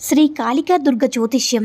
శ్రీ కాళికా దుర్గ జ్యోతిష్యం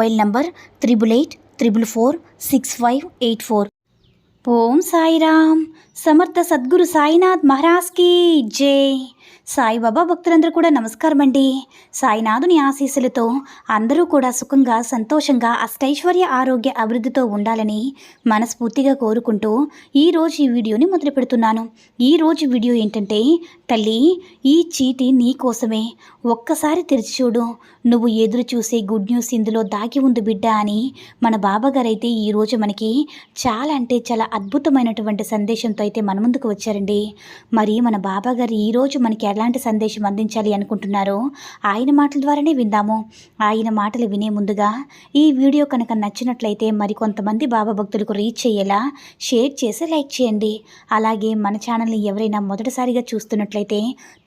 mobile number triple eight triple four six five eight four Om Sairam Samarth Sadguru Sainath మహారాజ్కి జై. సాయిబాబా భక్తులందరూ కూడా నమస్కారం అండి సాయినాథుని ఆశీస్సులతో అందరూ కూడా సుఖంగా సంతోషంగా అష్టైశ్వర్య ఆరోగ్య అభివృద్ధితో ఉండాలని మనస్ఫూర్తిగా కోరుకుంటూ ఈరోజు ఈ వీడియోని మొదలు పెడుతున్నాను. ఈరోజు వీడియో ఏంటంటే తల్లి ఈ చీటి నీ కోసమే. ఒక్కసారి తెరిచి చూడు. నువ్వు ఎదురు చూసే గుడ్ న్యూస్ ఇందులో దాగి ఉంది బిడ్డ అని మన బాబాగారు అయితే ఈరోజు మనకి చాలా అంటే చాలా అద్భుతమైనటువంటి సందేశంతో అయితే మన ముందుకు వచ్చారండి. మరి మన బాబాగారు ఈరోజు మనకి ఎలాంటి సందేశం అందించాలి అనుకుంటున్నారో ఆయన మాటల ద్వారానే విందాము. ఆయన మాటలు వినే ముందుగా ఈ వీడియో కనుక నచ్చినట్లయితే మరికొంతమంది బాబా భక్తులకు రీచ్ అయ్యేలా షేర్ చేసి లైక్ చేయండి. అలాగే మన ఛానల్ని ఎవరైనా మొదటిసారిగా చూస్తున్నట్లయితే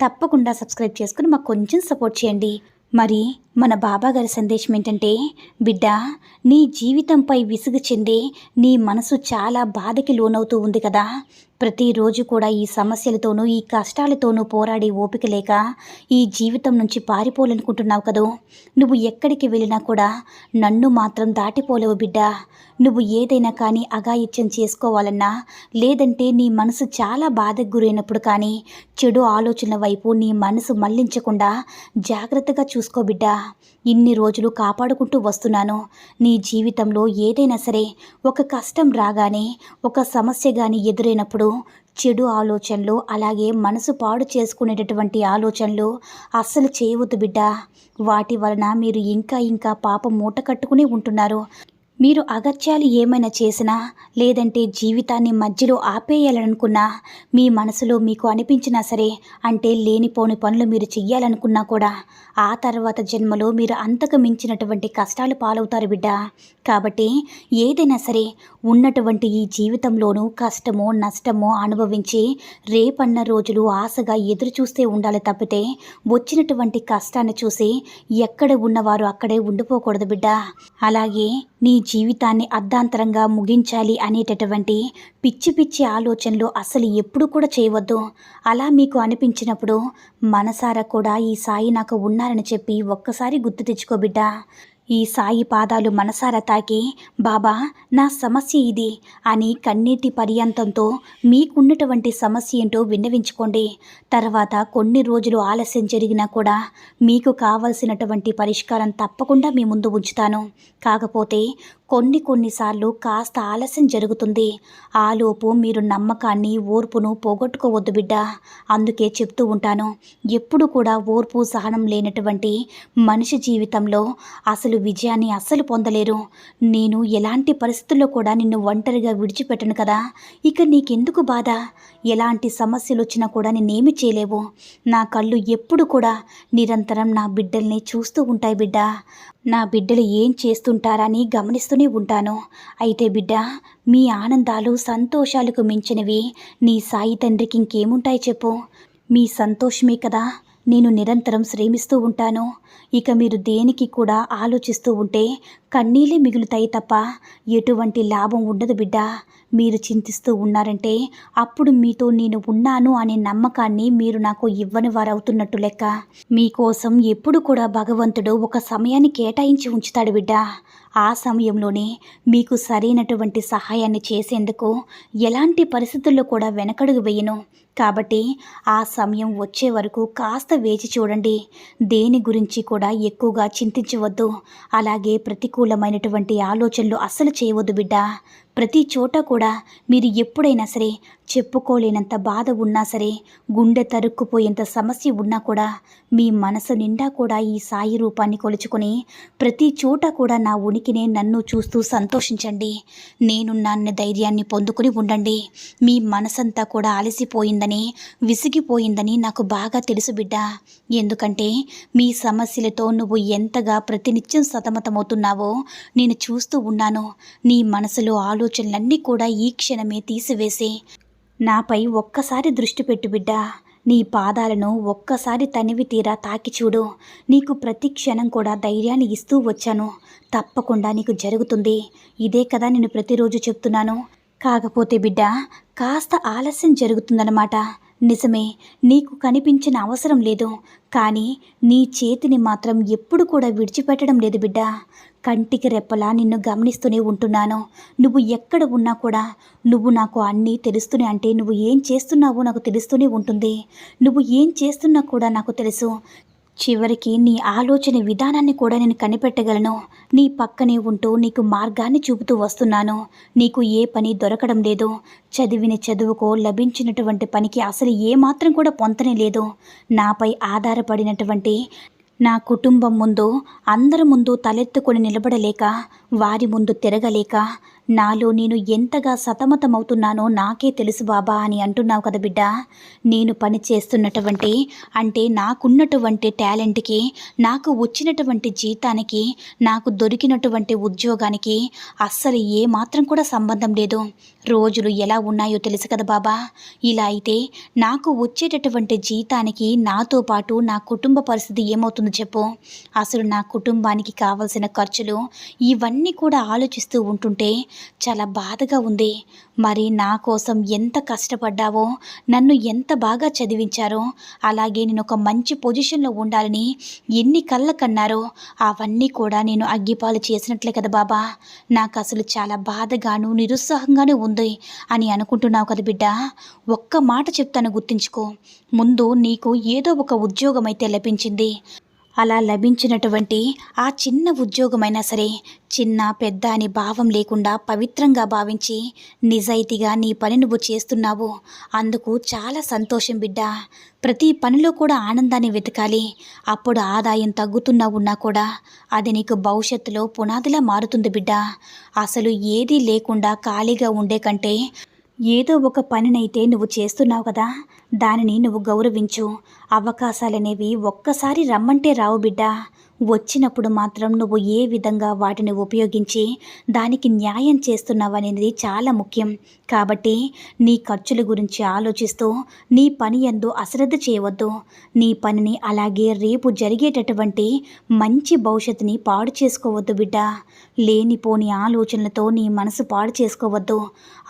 తప్పకుండా సబ్స్క్రైబ్ చేసుకుని మాకు కొంచెం సపోర్ట్ చేయండి. మరి మన బాబా గారి సందేశం ఏంటంటే బిడ్డ నీ జీవితంపై విసుగు చెంది నీ మనసు చాలా బాధకి లోనవుతూ ఉంది కదా. ప్రతిరోజు కూడా ఈ సమస్యలతోనూ ఈ కష్టాలతోనూ పోరాడే ఓపిక లేక ఈ జీవితం నుంచి పారిపోవాలనుకుంటున్నావు కదూ. నువ్వు ఎక్కడికి వెళ్ళినా కూడా నన్ను మాత్రం దాటిపోలేవు బిడ్డ. నువ్వు ఏదైనా కానీ అఘాయిత్యం చేసుకోవాలన్నా లేదంటే నీ మనసు చాలా బాధకు గురైనప్పుడు కానీ చెడు ఆలోచనల వైపు నీ మనసు మళ్ళించకుండా జాగ్రత్తగా చూసుకో బిడ్డా. ఇన్ని రోజులు కాపాడుకుంటూ వస్తున్నాను. నీ జీవితంలో ఏదైనా సరే ఒక కష్టం రాగానే ఒక సమస్య కానీ ఎదురైనప్పుడు చెడు ఆలోచనలు అలాగే మనసు పాడు చేసుకునేటటువంటి ఆలోచనలు అస్సలు చేయవద్దు బిడ్డ. వాటి వలన మీరు ఇంకా ఇంకా పాపం మూట కట్టుకుని ఉంటున్నారు. మీరు అగత్యాలు ఏమైనా చేసినా లేదంటే జీవితాన్ని మధ్యలో ఆపేయాలనుకున్నా మీ మనసులో మీకు అనిపించినా సరే అంటే లేనిపోని పనులు మీరు చెయ్యాలనుకున్నా కూడా ఆ తర్వాత జన్మలో మీరు అంతకు మించినటువంటి కష్టాలు పాలవుతారు బిడ్డ. కాబట్టి ఏదైనా సరే ఉన్నటువంటి ఈ జీవితంలోనూ కష్టమో నష్టమో అనుభవించి రేపన్న రోజులు ఆశగా ఎదురు చూస్తే ఉండాలి తప్పితే వచ్చినటువంటి కష్టాన్ని చూసి ఎక్కడ ఉన్నవారు అక్కడే ఉండిపోకూడదు బిడ్డ. అలాగే నీ జీవితాన్ని అర్ధాంతరంగా ముగించాలి అనేటటువంటి పిచ్చి పిచ్చి ఆలోచనలు అసలు ఎప్పుడు కూడా చేయవద్దు. అలా మీకు అనిపించినప్పుడు మనసారా కూడా ఈ సాయి నాకు ఉన్నారని చెప్పి ఒక్కసారి గుర్తు తెచ్చుకో బిడ్డ. ఈ సాయి పాదాలు మనసారా తాకి బాబా నా సమస్య ఇది అని కన్నీటి పర్యంతంతో మీకున్నటువంటి సమస్య ఏంటో విన్నవించుకోండి. తర్వాత కొన్ని రోజులు ఆలస్యం జరిగినా కూడా మీకు కావలసినటువంటి పరిష్కారం తప్పకుండా మీ ముందు ఉంచుతాను. కాకపోతే కొన్ని కొన్నిసార్లు కాస్త ఆలస్యం జరుగుతుంది. ఆలోపు మీరు నమ్మకాన్ని ఓర్పును పోగొట్టుకోవద్దు బిడ్డ. అందుకే చెప్తూ ఉంటాను ఎప్పుడు కూడా ఓర్పు సహనం లేనటువంటి మనిషి జీవితంలో అసలు విజయాన్ని అస్సలు పొందలేరు. నేను ఎలాంటి పరిస్థితుల్లో కూడా నిన్ను ఒంటరిగా విడిచిపెట్టను కదా. ఇక నీకెందుకు బాధ? ఎలాంటి సమస్యలు వచ్చినా కూడా నేనేమి చేయలేవు. నా కళ్ళు ఎప్పుడు కూడా నిరంతరం నా బిడ్డల్ని చూస్తూ ఉంటాయి బిడ్డ. నా బిడ్డలు ఏం చేస్తుంటారని గమనిస్తూనే ఉంటాను. అయితే బిడ్డ మీ ఆనందాలు సంతోషాలకు మించినవి. నీ సాయి తండ్రికి ఇంకేముంటాయి చెప్పు. మీ సంతోషమే కదా. నేను నిరంతరం శ్రమిస్తూ ఉంటాను. ఇక మీరు దేనికి కూడా ఆలోచిస్తూ ఉంటే కన్నీళ్ళే మిగులుతాయి తప్ప ఎటువంటి లాభం ఉండదు బిడ్డ. మీరు చింతిస్తూ ఉన్నారంటే అప్పుడు మీతో నేను ఉన్నాను అనే నమ్మకాన్ని మీరు నాకు ఇవ్వని వారవుతున్నట్టు లెక్క. మీకోసం ఎప్పుడు కూడా భగవంతుడు ఒక సమయాన్ని కేటాయించి ఉంచుతాడు బిడ్డ. ఆ సమయంలోనే మీకు సరైనటువంటి సహాయాన్ని చేసేందుకు ఎలాంటి పరిస్థితుల్లో కూడా వెనకడుగు వేయను. కాబట్టి ఆ సమయం వచ్చే వరకు కాస్త వేచి చూడండి. దేని గురించి కూడా ఎక్కువగా చింతించవద్దు. అలాగే ప్రతికూలమైనటువంటి ఆలోచనలు అస్సలు చేయవద్దు బిడ్డ. ప్రతి చోట కూడా మీరు ఎప్పుడైనా సరే చెప్పుకోలేనంత బాధ ఉన్నా సరే గుండె తరుక్కుపోయేంత సమస్య ఉన్నా కూడా మీ మనసు నిండా కూడా ఈ సాయి రూపాన్ని కొలుచుకొని ప్రతి చోట కూడా నా ఉనికినే నన్ను చూస్తూ సంతోషించండి. నేనున్నాన్న ధైర్యాన్ని పొందుకుని ఉండండి. మీ మనసంతా కూడా అలసిపోయిందని విసిగిపోయిందని నాకు బాగా తెలుసు బిడ్డ. ఎందుకంటే మీ సమస్యలతో నువ్వు ఎంతగా ప్రతినిత్యం సతమతమవుతున్నావో నేను చూస్తూ ఉన్నాను. నీ మనసులో ఆలోచనలన్నీ కూడా ఈ క్షణమే తీసివేసి. నాపై ఒక్కసారి దృష్టి పెట్టు బిడ్డ. నీ పాదాలను ఒక్కసారి తనివి తీరా తాకి చూడు. నీకు ప్రతి క్షణం కూడా ధైర్యాన్ని ఇస్తూ వచ్చాను. తప్పకుండా నీకు జరుగుతుంది. ఇదే కదా నేను ప్రతిరోజు చెప్తున్నాను. కాకపోతే బిడ్డ కాస్త ఆలస్యం జరుగుతుందన్నమాట. నిజమే నీకు కనిపించిన అవసరం లేదు. కానీ నీ చేతిని మాత్రం ఎప్పుడు కూడా విడిచిపెట్టడం లేదు బిడ్డ. కంటికి రెప్పలా నిన్ను గమనిస్తూనే ఉంటున్నాను. నువ్వు ఎక్కడ ఉన్నా కూడా నువ్వు నాకు అన్నీ తెలుస్తూనే అంటే నువ్వు ఏం చేస్తున్నావో నాకు తెలుస్తూనే ఉంటుంది. నువ్వు ఏం చేస్తున్నా కూడా నాకు తెలుసు. చివరికి నీ ఆలోచన విధానాన్ని కూడా నేను కనిపెట్టగలను. నీ పక్కనే ఉంటూ నీకు మార్గాన్ని చూపుతూ వస్తున్నాను. నీకు ఏ పని దొరకడం లేదు. చదివిన చదువుకో లభించినటువంటి పనికి అసలు ఏమాత్రం కూడా పొంతనే లేదు. నాపై ఆధారపడినటువంటి నా కుటుంబం ముందు అందరి ముందు తలెత్తుకొని నిలబడలేక వారి ముందు తిరగలేక నాలో నేను ఎంతగా సతమతమవుతున్నానో నాకే తెలుసు బాబా అని అంటున్నావు కదా బిడ్డ. నేను పని చేస్తున్నటువంటి అంటే నాకున్నటువంటి టాలెంట్కి నాకు వచ్చినటువంటి జీతానికి నాకు దొరికినటువంటి ఉద్యోగానికి అస్సలు ఏ మాత్రం కూడా సంబంధం లేదు. రోజులు ఎలా ఉన్నాయో తెలుసు కదా బాబా. ఇలా అయితే నాకు వచ్చేటటువంటి జీతానికి నాతో పాటు నా కుటుంబ పరిస్థితి ఏమవుతుందో చెప్పు. అసలు నా కుటుంబానికి కావలసిన ఖర్చులు ఇవన్నీ కూడా ఆలోచిస్తూ ఉంటుంటే చాలా బాధగా ఉంది. మరి నా కోసం ఎంత కష్టపడ్డావో నన్ను ఎంత బాగా చదివించారో అలాగే నేను ఒక మంచి పొజిషన్లో ఉండాలని ఎన్ని కళ్ళ కన్నారో అవన్నీ కూడా నేను అగ్గిపాలు చేసినట్లే కదా బాబా. నాకు అసలు చాలా బాధగాను నిరుత్సాహంగానే ఉంది అని అనుకుంటున్నావు కదా బిడ్డ. ఒక్క మాట చెప్తాను గుర్తుంచుకో. ముందు నీకు ఏదో ఒక ఉద్యోగం అయితే లభించింది. అలా లభించినటువంటి ఆ చిన్న ఉద్యోగమైనా సరే చిన్న పెద్ద అని భావం లేకుండా పవిత్రంగా భావించి నిజాయితీగా నీ పని నువ్వు చేస్తున్నావు. అందుకు చాలా సంతోషం బిడ్డ. ప్రతి పనిలో కూడా ఆనందాన్ని వెతకాలి. అప్పుడు ఆదాయం తగ్గుతున్నా ఉన్నా కూడా అది నీకు భవిష్యత్తులో పునాదిలా మారుతుంది బిడ్డ. అసలు ఏదీ లేకుండా ఖాళీగా ఉండే కంటే ఏదో ఒక పనినైతే నువ్వు చేస్తున్నావు కదా దానిని నువ్వు గౌరవించు. అవకాశాలనేవి ఒక్కసారి రమ్మంటే రావు బిడ్డ. వచ్చినప్పుడు మాత్రం నువ్వు ఏ విధంగా వాటిని ఉపయోగించి దానికి న్యాయం చేస్తున్నావు అనేది చాలా ముఖ్యం. కాబట్టి నీ ఖర్చుల గురించి ఆలోచిస్తూ నీ పని ఎందు అశ్రద్ధ చేయవద్దు. నీ పనిని అలాగే రేపు జరిగేటటువంటి మంచి భవిష్యత్తుని పాడు చేసుకోవద్దు బిడ్డ. లేనిపోని ఆలోచనలతో నీ మనసు పాడు చేసుకోవద్దు.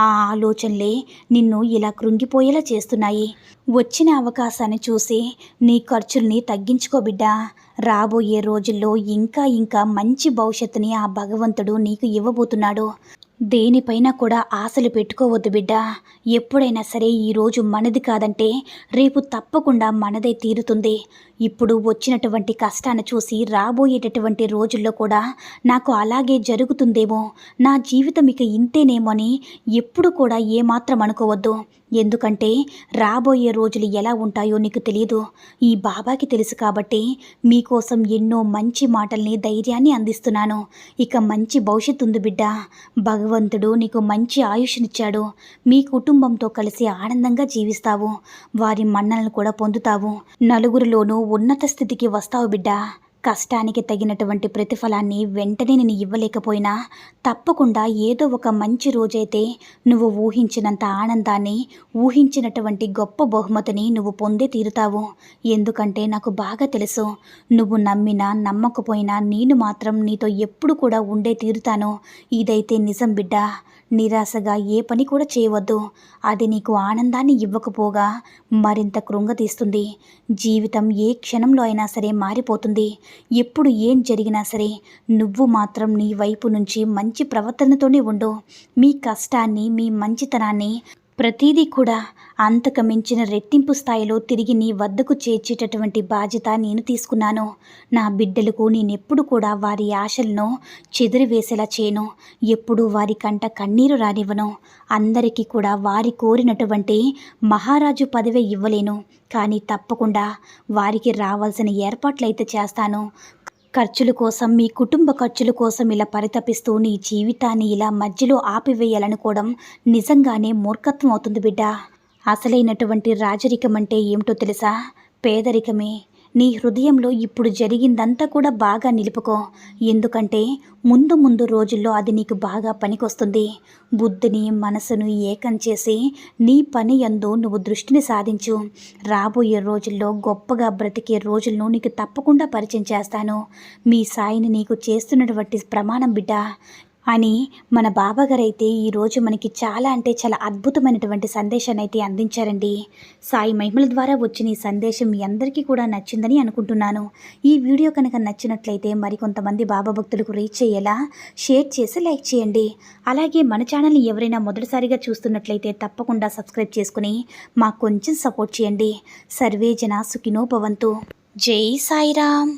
ఆ ఆలోచనలే నిన్ను ఇలా కృంగిపోయేలా చేస్తున్నాయి. వచ్చిన అవకాశాన్ని చూసి నీ ఖర్చుల్ని తగ్గించుకో బిడ్డ. రాబోయే రోజుల్లో ఇంకా ఇంకా మంచి భవిష్యత్తుని ఆ భగవంతుడు నీకు ఇవ్వబోతున్నాడు. దేనిపైన కూడా ఆశలు పెట్టుకోవద్దు బిడ్డ. ఎప్పుడైనా సరే ఈరోజు మనది కాదంటే రేపు తప్పకుండా మనదే తీరుతుంది. ఇప్పుడు వచ్చినటువంటి కష్టాన్ని చూసి రాబోయేటటువంటి రోజుల్లో కూడా నాకు అలాగే జరుగుతుందేమో. నా జీవితం ఇక ఇంతేనేమో అని ఎప్పుడు కూడా ఏమాత్రం అనుకోవద్దు. ఎందుకంటే రాబోయే రోజులు ఎలా ఉంటాయో నీకు తెలియదు ఈ బాబాకి తెలుసు కాబట్టి మీకోసం ఎన్నో మంచి మాటల్ని ధైర్యాన్ని అందిస్తున్నాను. ఇక మంచి భవిష్యత్తు ఉంది బిడ్డ. భగవంతుడు నీకు మంచి ఆయుష్నిచ్చాడు. మీ కుటుంబంతో కలిసి ఆనందంగా జీవిస్తావు. వారి మన్నలను కూడా పొందుతావు. నలుగురిలోనూ ఉన్నత స్థితికి వస్తావు బిడ్డ. కష్టానికి తగినటువంటి ప్రతిఫలాన్ని వెంటనే నేను ఇవ్వలేకపోయినా తప్పకుండా ఏదో ఒక మంచి రోజైతే నువ్వు ఊహించినంత ఆనందాన్ని ఊహించినటువంటి గొప్ప బహుమతిని నువ్వు పొందే తీరుతావు. ఎందుకంటే నాకు బాగా తెలుసు నువ్వు నమ్మినా నమ్మకపోయినా నేను మాత్రం నీతో ఎప్పుడు కూడా ఉండే తీరుతాను. ఇదైతే నిజం బిడ్డ నిరాశగా ఏ పని కూడా చేయవద్దు. అది నీకు ఆనందాన్ని ఇవ్వకపోగా మరింత కృంగతీస్తుంది. జీవితం ఏ క్షణంలో అయినా సరే మారిపోతుంది. ఎప్పుడు ఏం జరిగినా సరే నువ్వు మాత్రం నీ వైపు నుంచి మంచి ప్రవర్తనతోనే ఉండు. మీ కష్టాన్ని మీ మంచితనాన్ని ప్రతిదీ కూడా అంతకు మించిన రెట్టింపు స్థాయిలో తిరిగి నీ వద్దకు చేర్చేటటువంటి బాధ్యత నేను తీసుకున్నాను. నా బిడ్డలకు నేనెప్పుడు కూడా వారి ఆశలను చెదిరివేసేలా చేయను. ఎప్పుడూ వారి కంట కన్నీరు రానివ్వను. అందరికీ కూడా వారి కోరినటువంటి మహారాజు పదవి ఇవ్వలేను. కానీ తప్పకుండా వారికి రావాల్సిన ఏర్పాట్లయితే చేస్తాను. ఖర్చుల కోసం మీ కుటుంబ ఖర్చుల కోసం ఇలా పరితపిస్తూ నీ జీవితాన్ని ఇలా మధ్యలో ఆపివేయాలనుకోవడం నిజంగానే మూర్ఖత్వం అవుతుంది బిడ్డ. అసలైనటువంటి రాజరికం అంటే ఏమిటో తెలుసా? పేదరికమే. నీ హృదయంలో ఇప్పుడు జరిగిందంతా కూడా బాగా నిలుపుకో. ఎందుకంటే ముందు ముందు రోజుల్లో అది నీకు బాగా పనికొస్తుంది. బుద్ధిని మనసును ఏకం చేసి నీ పని యందు నువ్వు దృష్టిని సాధించు. రాబోయే రోజుల్లో గొప్పగా బ్రతికే రోజులను నీకు తప్పకుండా పరిచయం చేస్తాను. మీ సాయిని నీకు చేస్తున్నటువంటి ప్రమాణం బిడ్డ అని మన బాబాగారైతే ఈరోజు మనకి చాలా అంటే చాలా అద్భుతమైనటువంటి సందేశాన్ని అయితే అందించారండి. సాయి మహిమల ద్వారా వచ్చిన ఈ సందేశం మీ అందరికీ కూడా నచ్చిందని అనుకుంటున్నాను. ఈ వీడియో కనుక నచ్చినట్లయితే మరికొంతమంది బాబా భక్తులకు రీచ్ అయ్యేలా షేర్ చేసి లైక్ చేయండి. అలాగే మన ఛానల్ని ఎవరైనా మొదటిసారిగా చూస్తున్నట్లయితే తప్పకుండా సబ్స్క్రైబ్ చేసుకుని మాకు కొంచెం సపోర్ట్ చేయండి. సర్వే జన సుఖినో భవంతు. జై సాయిరామ్.